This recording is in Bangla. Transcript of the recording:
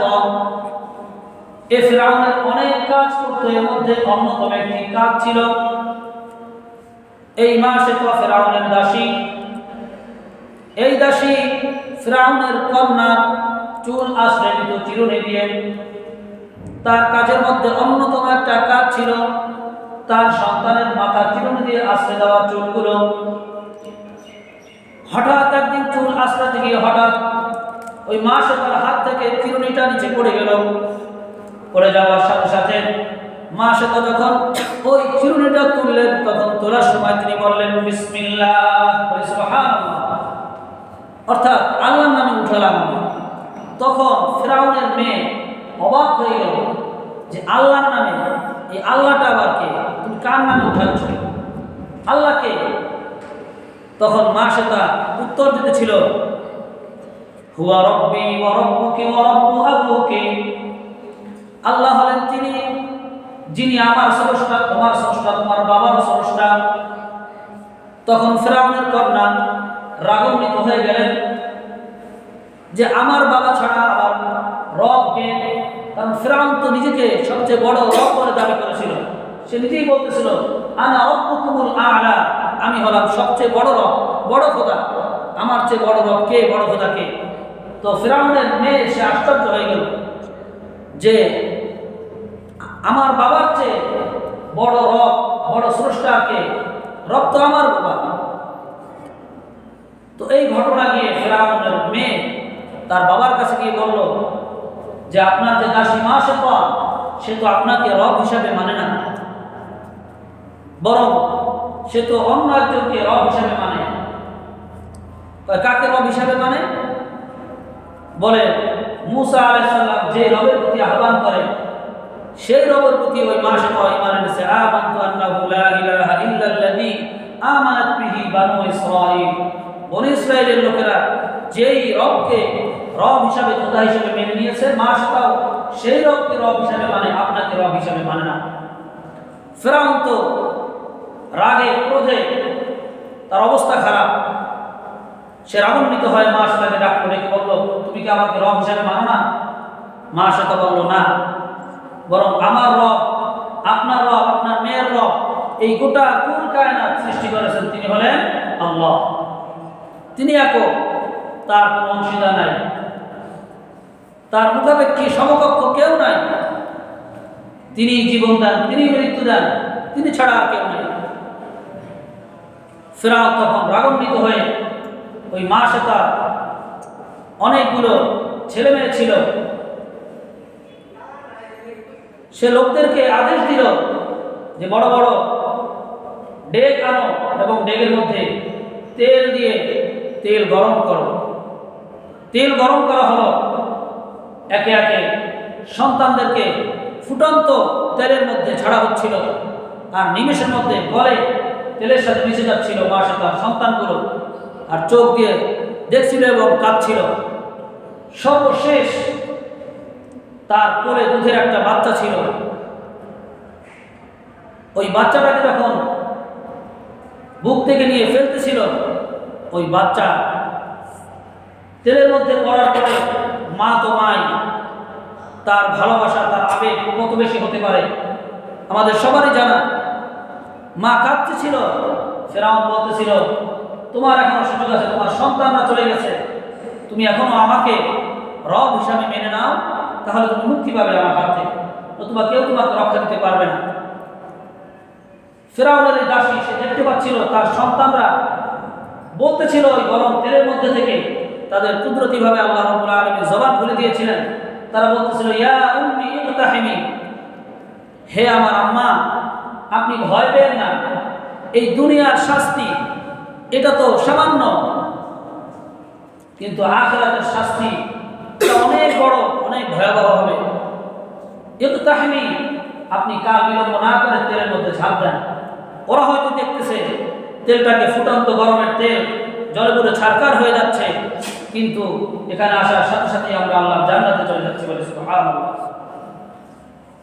কম। এ ফেরাউনের অনেক কাজ করতো, এর মধ্যে অন্যতম একটি কাজ ছিল এই মাসে তো ফেরাউনের দাসী। এই দাসী ফেরাউনের কন্যার চুল আশ্রয় নিত চিরুনি দিয়ে তার কাজের মধ্যে অন্যতম একটা কাজ ছিল তার সন্তানের মাথা চিরুনি দিয়ে আশ্রয় দেওয়া চুলগুলো। হঠাৎ একদিন চুল আশ্রাতে গিয়ে হঠাৎ ওই মাসে তার হাত থেকে চিরুনিটা নিচে পড়ে গেল। পড়ে যাওয়ার সাথে সাথে মা সেটা যখন ওই চিরুনিটা তুললেন, তখন তোলার সময় তিনি বললেন, বিসমিল্লাহ অর্থাৎ আল্লাহ নামে উঠালাম তখন ফেরাউনের মেয়ে অবাক হয়ে গেল যে আল্লাহর নামে এই আল্লাহটা আবার কে? তুমি কার নামে উঠাচ্ছ? আল্লাহকে তখন মা সেটা উত্তর দিতেছিল হুয়া রব্বি ওয়া রব্বুকি ওয়া রব্বু আবুকি। আল্লাহ হলেন তিনি, যিনি আমার স্রষ্টা, তোমার স্রষ্টা, তোমার বাবার স্রষ্টা। তখন ফেরাউনের কন্যা রাগান্বিত হয়ে গেলেন যে আমার বাবা ছাড়া আবার রব কে কারণ ফেরাউন তো নিজেকে সবচেয়ে বড় রব বলে দাবি করেছিল। সে নিজেই বলতেছিল, আনা রব্বুকুমুল আলা আমি হলাম সবচেয়ে বড় রব, বড় খোদা। আমার চেয়ে বড় রব কে, বড় খোদা কে? তো ফেরাউনের মেয়ে সে আশ্চর্য হয়ে গেল যে আমার বাবার চেয়ে বড় রব, বড় স্রষ্টাকে রব তো আমার বাবা। তো এই ঘটনা গিয়ে ফেরাউনের মেয়ে তার বাবার কাছে গিয়ে বলল যে আপনার যে দাসী মা সে সে তো আপনাকে রব হিসাবে মানে না। বরং সে তো অন্য একজনকে রব হিসাবে মানে। কাকে রব হিসাবে মানে? বলে, মুসা আলাইসাল্লাম যে রবের প্রতি আহ্বান করে, সেই রবের প্রতি ওই মাসে ইমান এনেছে। আমানতু আন্নাহু লা ইলাহা ইল্লাল্লাযী আমানাত বিহি বানু ইসরাঈল। বনি ইসরাইলের লোকেরা যেই রবকে রব হিসাবে, খোদা হিসাবে মেনে নিয়েছে মাসটাও সেই রবকে রব হিসাবে মানে আপনাকে রব হিসাবে মানে না। ফেরাউন তো রাগে, ক্রোধে তার অবস্থা খারাপ। সে রাগান্বিত হয়, মা, সেটাকে ডাক করে বলল? তুমি কি আমাকে রব হিসাবে মানো না? মা সাথে বলল, না। বরং, আমার রব, আপনার রব, আপনার মেয়ের রব, এই গোটা কুল কায়নাত সৃষ্টি করেছেন। তিনি হলেন আল্লাহ। তিনি একক, তার কোনো অংশীদার নাই। তার মুখাপেক্ষী সমকক্ষ কেউ নাই। তিনি জীবন দেন, তিনি মৃত্যু দেন, তিনি ছাড়া আর কেউ নাই। ফেরাও তখন রাগান্বিত হয়ে ওই মা সে তার অনেকগুলো ছেলে মেয়ে ছিল। সে লোকদেরকে আদেশ দিল যে বড় বড় ডেক আনো এবং ডেকের মধ্যে তেল দিয়ে তেল গরম করো। তেল গরম করা হলো। একে একে সন্তানদেরকে ফুটন্ত তেলের মধ্যে ছাড়া হচ্ছিল। আর নিমেষের মধ্যে গলে তেলের সাথে মিশে যাচ্ছিল মা সন্তানগুলো। আর চোখ দিয়ে দেখছিল এবং কাঁদছিল সর্বশেষ তার কোলে দুধের একটা বাচ্চা ছিল। ওই বাচ্চাটাকে যখন বুক থেকে নিয়ে ফেলতেছিল, ওই বাচ্চা তেলের মধ্যে পড়ার পরে মা তো মাই, তার ভালোবাসা, তার আবেগ কত বেশি হতে পারে, আমাদের সবারই জানা। মা কাঁদতেছিল, ফেরাউন বলতেছিল তোমার এখনও সুযোগ আছে, তোমার সন্তানরা চলে গেছে। তুমি এখনও আমাকে রব হিসাবে মেনে নাও, তাহলে তুমি মুক্তি পাবে আমার হাত থেকে। কেউ তোমাকে রক্ষা দিতে পারবে না। ফেরাউনের দাসী, সে দেখতে পাচ্ছিল, তার সন্তানরা বলতেছিল ওই গরম তেলের মধ্যে থেকে, তাদের কুদরতিভাবে আল্লাহ রব্বুল আলামিন জবান খুলে দিয়েছিলেন। তারা বলতেছিল, ইয়া উম্মি ইকতাহিমি হে আমার আম্মা, আপনি ভয় পেন না। এই দুনিয়ার শাস্তি এটা তো সামান্য। কিন্তু আখরাতের শাস্তি অনেক বড়, অনেক ভয়াবহ হবে। একটু তাহিনী আপনি কাল বিলম্ব না করে তেলের মধ্যে ঝাঁপ দেন। ওরা হয়তো দেখতেছে তেলটাকে ফুটন্ত গরমের তেল জলে পুরো ছারকার হয়ে যাচ্ছে। কিন্তু এখানে আসার সাথে সাথে আমরা আল্লাহ জান্নাতে চলে যাচ্ছি বলে সুবহানাল্লাহ।